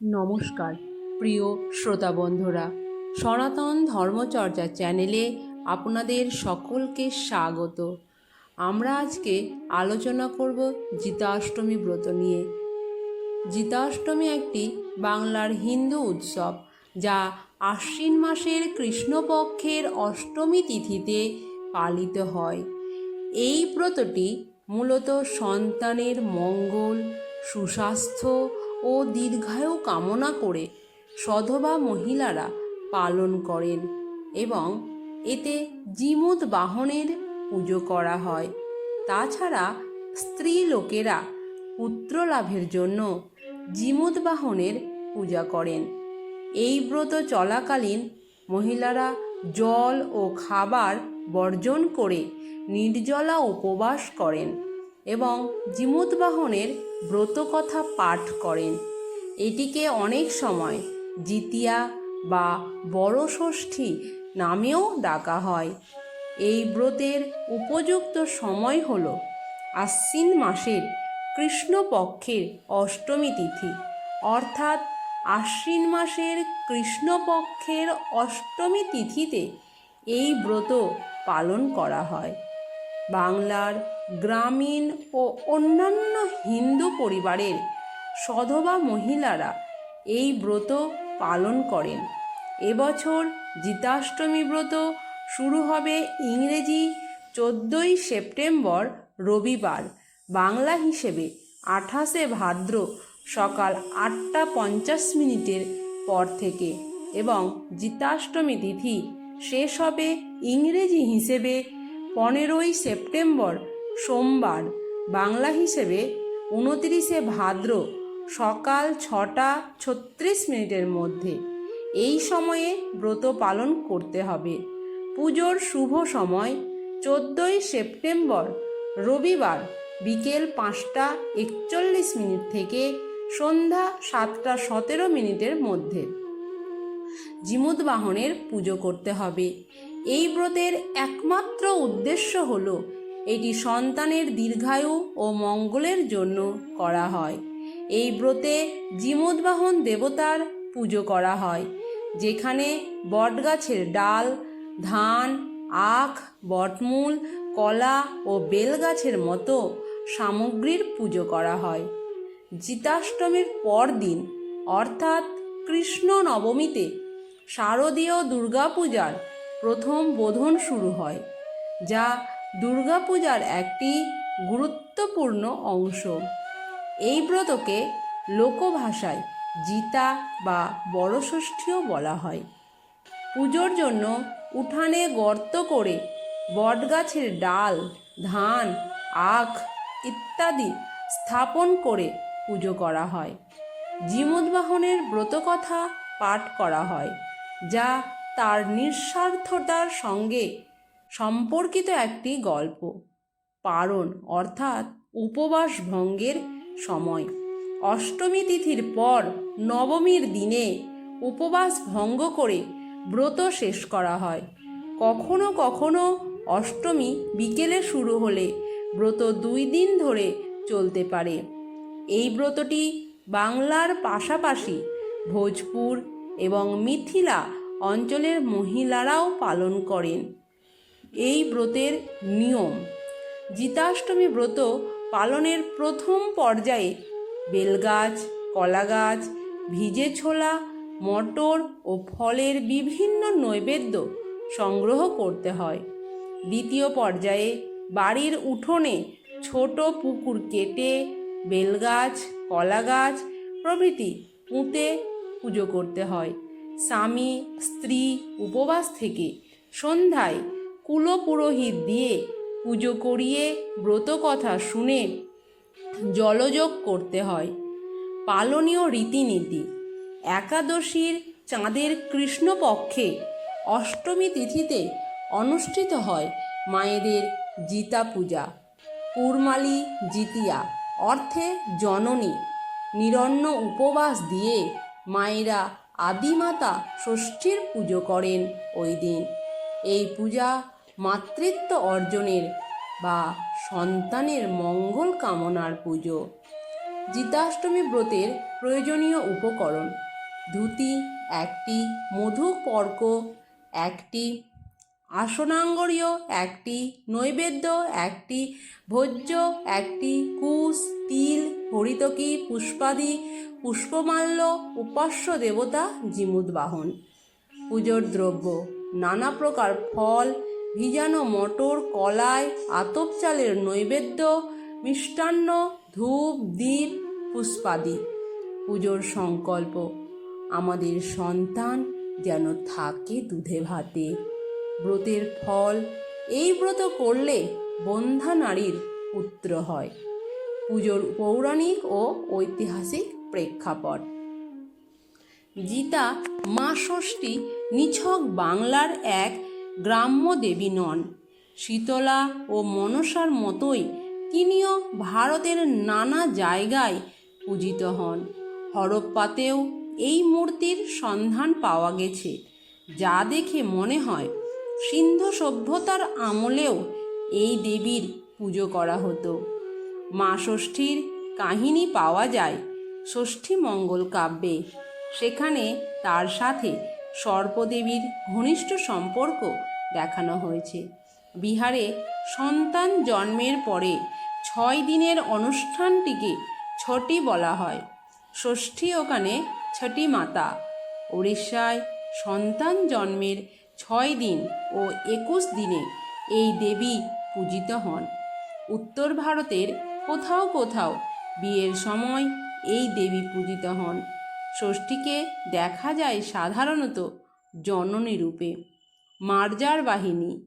নমস্কার, প্রিয় শ্রোতা বন্ধুরা সনাতন ধর্মচর্চা চ্যানেলে আপনাদের সকলকে স্বাগত। আমরা আজকে আলোচনা করব জিতাষ্টমী ব্রত নিয়ে। জিতাষ্টমী একটি বাংলার হিন্দু উৎসব, যা আশ্বিন মাসের কৃষ্ণপক্ষের অষ্টমী তিথিতে পালিত হয়। এই ব্রতটি মূলত সন্তানের মঙ্গল, সুস্বাস্থ্য ও দীর্ঘায়ু কামনা করে সধবা মহিলারা পালন করেন এবং এতে জিমুত বাহনের পুজো করা হয়। তাছাড়া স্ত্রী লোকেরা পুত্র লাভের জন্য জিমুত বাহনের পূজা করেন। এই ব্রত চলাকালীন মহিলারা জল ও খাবার বর্জন করে নির্জলা উপবাস করেন এবং জিমুত বাহনের ব্রতকথা পাঠ করেন। এটিকে অনেক সময় জিতিয়া বা বড় ষষ্ঠী নামেও ডাকা হয়। এই ব্রতের উপযুক্ত সময় হল আশ্বিন মাসের কৃষ্ণপক্ষের অষ্টমী তিথি, অর্থাৎ আশ্বিন মাসের কৃষ্ণপক্ষের অষ্টমী তিথিতে এই ব্রত পালন করা হয়। বাংলার গ্রামীণ ও অন্যান্য হিন্দু পরিবারের সধবা মহিলারা এই ব্রত পালন করেন। এবছর জিতাষ্টমী ব্রত শুরু হবে ইংরেজি চোদ্দোই সেপ্টেম্বর রবিবার। বাংলা হিসেবে আঠাশে ভাদ্র সকাল আটটা পঞ্চাশ মিনিটের পর থেকে এবং জিতাষ্টমী তিথি শেষ হবে ইংরেজি হিসেবে পনেরোই সেপ্টেম্বর সোমবার, বাংলা হিসেবে উনতিরিশে ভাদ্র সকাল ছটা ছত্রিশ মিনিটের মধ্যে। এই সময়ে ব্রত পালন করতে হবে। পুজোর শুভ সময় চোদ্দোই সেপ্টেম্বর, রবিবার বিকেল পাঁচটা একচল্লিশ মিনিট থেকে সন্ধ্যা সাতটা সতেরো মিনিটের মধ্যে। জিমুদ বাহনের পুজো করতে হবে। এই ব্রতের একমাত্র উদ্দেশ্য হল এটি সন্তানের দীর্ঘায়ু ও মঙ্গলের জন্য করা হয়। এই ব্রতে জিমুদবাহন দেবতার পুজো করা হয়, যেখানে বটগাছের ডাল, ধান, আখ, বটমূল, কলা ও বেলগাছের মতো সামগ্রীর পুজো করা হয়। জিতাষ্টমীর পরদিন, অর্থাৎ কৃষ্ণ নবমীতে, শারদীয় দুর্গাপূজার প্রথম বোধন শুরু হয়, যা দুর্গাপূজার একটি গুরুত্বপূর্ণ অংশ। এই ব্রতকে লোকভাষায় জিতা বা বড়ষষ্ঠীও বলা হয়। পুজোর জন্য উঠানে গর্ত করে বটগাছের ডাল, ধান, আখ ইত্যাদি স্থাপন করে পুজো করা হয়। জিমুদবাহনের ব্রতকথা পাঠ করা হয়, যা তার নিঃস্বার্থতার সঙ্গে সম্পর্কিত একটি গল্প। পারণ অর্থাৎ উপবাস ভঙ্গের সময়। অষ্টমী তিথির পর নবমীর দিনে উপবাস ভঙ্গ করে ব্রত শেষ করা হয়। কখনো কখনো অষ্টমী বিকেলে শুরু হলে ব্রত দুই দিন ধরে চলতে পারে। এই ব্রতটি বাংলার পাশাপাশি ভোজপুর এবং মিথিলা অঞ্চলের মহিলারাও পালন করেন। এই ব্রতের নিয়ম। জিতাষ্টমী ব্রত পালনের প্রথম পর্যায়ে বেলগাছ, কলাগাছ, ভিজে ছোলা, মটর ও ফলের বিভিন্ন নৈবেদ্য সংগ্রহ করতে হয়। দ্বিতীয় পর্যায়ে বাড়ির উঠোনে ছোট পুকুর কেটে বেলগাছ, কলাগাছ প্রভৃতি পুঁতে পুজো করতে হয়। স্বামী, স্ত্রী উপবাস থেকে সন্ধ্যায় কুলপুরোহিত দিয়ে পুজো করিয়ে ব্রত কথা শুনে জলযোগ করতে হয়। পালনীয় রীতিনীতি, একাদশীর চাঁদের কৃষ্ণপক্ষে অষ্টমী তিথিতে অনুষ্ঠিত হয় মায়েদের জিতা পূজা। কুরমালি জিতিয়া অর্থে জননী, নিরন্ন উপবাস দিয়ে মায়েরা আদিমাতা ষষ্ঠীর পুজো করেন ওই দিন। এই পূজা মাতৃত্ব অর্জনের বা সন্তানের মঙ্গল কামনার পুজো। জিতাষ্টমী ব্রতের প্রয়োজনীয় উপকরণ। ধুতি, একটি মধুপর্ক একটি আসনাঙ্গরীয়, একটি নৈবেদ্য, একটি ভোজ্য, একটি কুশ, তিল, হরিতকি, পুষ্পাদি, পুষ্পমাল্য, উপাস্য দেবতা, জিমুদ্বাহন। পুজোর দ্রব্য নানা প্রকার ফল, ভিজানো মটর, কলাই, আতপ চালের নৈবেদ্য, মিষ্টান্ন, ধূপ দ্বীপ পুষ্পাদি। পুজোর সংকল্প, আমাদের সন্তান যেন থাকে দুধে ভাতে। ব্রতের ফল, এই ব্রত করলে বন্ধা নারীর পুত্র হয়। পুজোর পৌরাণিক ও ঐতিহাসিক প্রেক্ষাপট। গীতা মা ষষ্ঠী নিছক বাংলার এক গ্রাম্য দেবী নন। শীতলা ও মনসার মতোই তিনিও ভারতের নানা জায়গায় পূজিত হন। হরপ্পাতেও এই মূর্তির সন্ধান পাওয়া গেছে। যা দেখে মনে হয় সিন্ধু সভ্যতার আমলেও এই দেবীর পুজো করা হতো। মা ষষ্ঠীর কাহিনী পাওয়া যায় ষষ্ঠী মঙ্গল কাব্যে। সেখানে তার সাথে সর্পদেবীর ঘনিষ্ঠ সম্পর্ক দেখানো হয়েছে। বিহারে সন্তান জন্মের পরে ছয় দিনের অনুষ্ঠানটিকে ছটি বলা হয়। ষষ্ঠী ওখানে ছটি মাতা। উড়িষ্যায় সন্তান জন্মের ছয় দিন ও একুশ দিনে এই দেবী পূজিত হন। উত্তর ভারতের কোথাও কোথাও বিয়ের সময় এই দেবী পূজিত হন। ষষ্ঠীকে দেখা যায় সাধারণত জননী রূপে। মার্জার বাহিনী,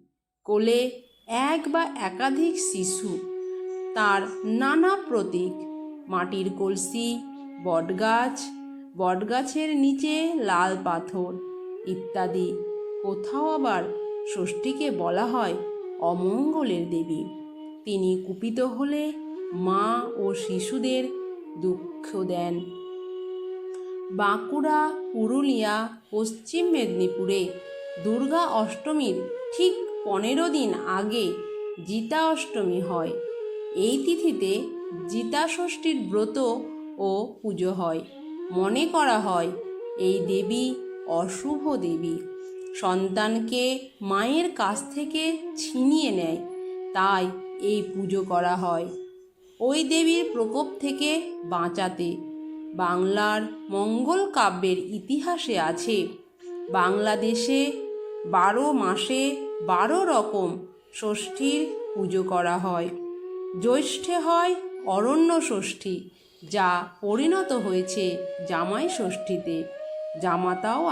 কোলে এক বা একাধিক শিশু, তার নানা প্রতীক, মাটির কলসি, বটগাছ, বটগাছের নিচে লাল পাথর ইত্যাদি। কোথাও আবার ষষ্ঠীকে বলা হয় অমঙ্গলের দেবী। তিনি কুপিত হলে মা ও শিশুদের দুঃখ দেন। বাঁকুড়া, পুরুলিয়া, পশ্চিম মেদিনীপুরে দুর্গা অষ্টমীর ঠিক পনেরো দিন আগে জিতা অষ্টমী হয়। এই তিথিতে জিতা ষষ্ঠীর ব্রত ও পুজো হয়। মনে করা হয়, এই দেবী অশুভ দেবী। সন্তানকে মায়ের কাছ থেকে ছিনিয়ে নেয়, তাই এই পুজো করা হয়। ওই দেবীর প্রকোপ থেকে বাঁচাতে বাংলার মঙ্গল কাব্যের ইতিহাসে আছে। বাংলাদেশে বারো মাসে বারো রকম ষষ্ঠীর পুজো করা হয়। জ্যৈষ্ঠে হয় অরণ্য ষষ্ঠী, যা পরিণত হয়েছে জামাই ষষ্ঠীতে। জামাতাও